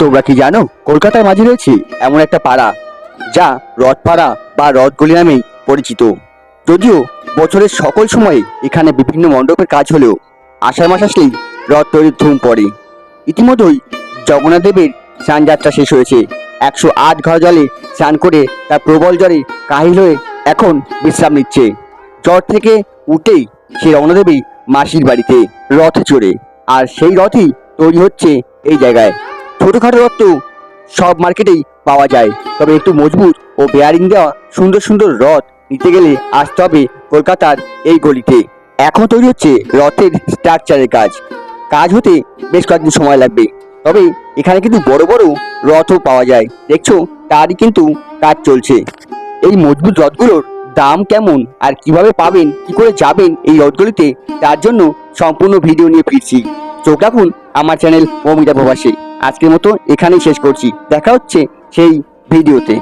তোমরা কি জানো? কলকাতার মাঝে রয়েছে এমন একটা পাড়া, যা রথপাড়া বা রথগলি নামেই পরিচিত। যদিও বছরের সকল সময়ে এখানে বিভিন্ন মণ্ডপের কাজ হলেও আষাঢ় মাস আসলেই রথ তৈরির ধুম পড়ে। ইতিমধ্যেই জগন্নাথ দেবের স্নানযাত্রা শেষ হয়েছে। একশো আট ঘর জলে স্নান করে তার প্রবল জ্বরে কাহিল হয়ে এখন বিশ্রাম নিচ্ছে। জ্বর থেকে উঠেই সে রওনা মাসির বাড়িতে রথে চড়ে। আর সেই রথই তৈরি হচ্ছে এই জায়গায়। ছোটোখাটো তো সব মার্কেটেই পাওয়া যায়। তবে একটু মজবুত ও বেয়ারিং দেওয়া সুন্দর সুন্দর রথ নিতে গেলে আসতে হবে কলকাতার এই গলিতে। এখন তৈরি হচ্ছে রথের স্ট্রাকচারের কাজ। কাজ হতে বেশ কয়েকদিন সময় লাগবে। তবে এখানে কিন্তু বড় বড় রথও পাওয়া যায়। দেখছ, তারই কিন্তু কাজ চলছে। এই মজবুত রথগুলোর দাম কেমন আর কীভাবে পাবেন, কি করে যাবেন এই রথগুলিতে, তার জন্য সম্পূর্ণ ভিডিও নিয়ে ফিরছি। চোখ রাখুন আমার চ্যানেল অমিতা প্রবাসী আজকের মতো এখানেই শেষ করছি। দেখা হচ্ছে সেই ভিডিওতে।